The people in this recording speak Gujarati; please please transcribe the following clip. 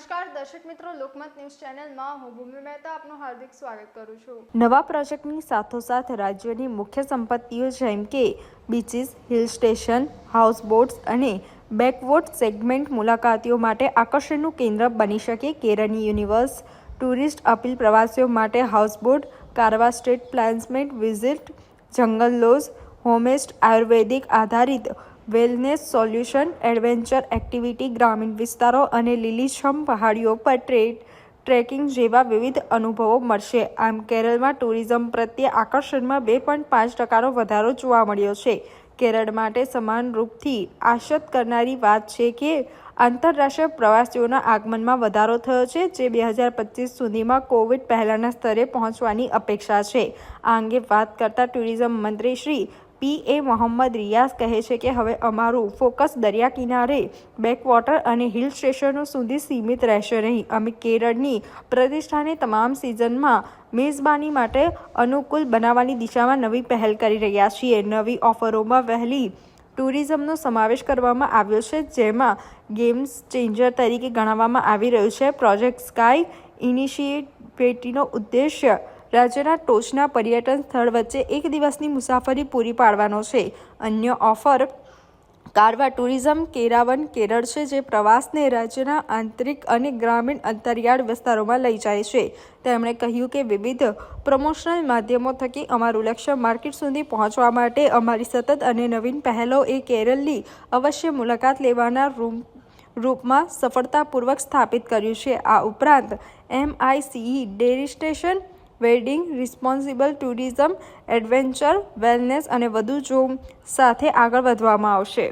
નમસ્કાર, દર્શક મિત્રો, લોકમત ન્યૂઝ ચેનલમાં હું ભૂમિ મહેતા આપનું હાર્દિક સ્વાગત કરું છું. નવા પ્રોજેક્ટની સાથોસાથ રાજ્યની મુખ્ય સંપત્તિઓ જેમ કે બીચીસ, હિલ સ્ટેશન હાઉસબોટ્સ અને બેકવોટ સેગમેન્ટ મુલાકાતીઓ માટે આકર્ષણનું કેન્દ્ર બની શકે કેરળની યુનિવર્સ. ટુરિસ્ટ અપીલ પ્રવાસીઓ માટે houseboat caravan state પ્લાન્સમેન્ટ, visit, jungle lodge homestay Ayurvedic આધારિત વેલનેસ સોલ્યુશન, એડવેન્ચર એક્ટિવિટી, ગ્રામીણ વિસ્તારો અને લીલીછમ પહાડીઓ પર ટ્રેડ ટ્રેકિંગ જેવા વિવિધ અનુભવો મળશે. આમ, કેરળમાં ટુરિઝમ પ્રત્યે આકર્ષણમાં બે પોઈન્ટ પાંચ ટકાનો વધારો જોવા મળ્યો છે. કેરળ માટે સમાન રૂપથી આશત કરનારી વાત છે કે, આંતરરાષ્ટ્રીય પ્રવાસીઓના આગમનમાં વધારો થયો છે, જે બે હજાર પચીસ સુધીમાં કોવિડ પહેલાંના સ્તરે પહોંચવાની અપેક્ષા છે. આ અંગે વાત કરતા ટુરિઝમ મંત્રી શ્રી પી. એ. મોહમ્મદ રિયાઝ કહે છે કે હવે અમારું ફોકસ દરિયા કિનારે, બેકવોટર અને હિલ સ્ટેશનો સુધી સીમિત રહેશે નહીં. અમે કેરળની પ્રતિષ્ઠાને તમામ સિઝનમાં મેઝબાની માટે અનુકૂળ બનાવવાની દિશામાં નવી પહેલ કરી રહ્યા છીએ. નવી ઓફરોમાં વહેલી ટુરિઝમનો સમાવેશ કરવામાં આવ્યો છે, જેમાં ગેમ્સ ચેન્જર તરીકે ગણવામાં આવી રહ્યું છે. પ્રોજેક્ટ સ્કાય ઇનિશિયેટિવનો ઉદ્દેશ્ય રાજ્યના ટોચના પર્યટન સ્થળ વચ્ચે એક દિવસની મુસાફરી પૂરી પાડવાનો છે. અન્ય ઓફર, કારવા ટુરિઝમ, કેરાવન, કેરળ છે, જે પ્રવાસને રાજ્યના આંતરિક અને ગ્રામીણ અંતરિયાળ વિસ્તારોમાં લઈ જાય છે. તેમણે કહ્યું કે વિવિધ પ્રમોશનલ માધ્યમો થકી અમારું લક્ષ્ય માર્કેટ સુધી પહોંચવા માટે અમારી સતત અને નવીન પહેલો એ કેરળની અવશ્ય મુલાકાત લેવાના રૂમ, રૂપમાં સફળતાપૂર્વક સ્થાપિત કર્યું છે. આ ઉપરાંત MICE destination wedding responsible tourism adventure wellness અને વધુ જોમ સાથે આગળ વધવામાં આવશે.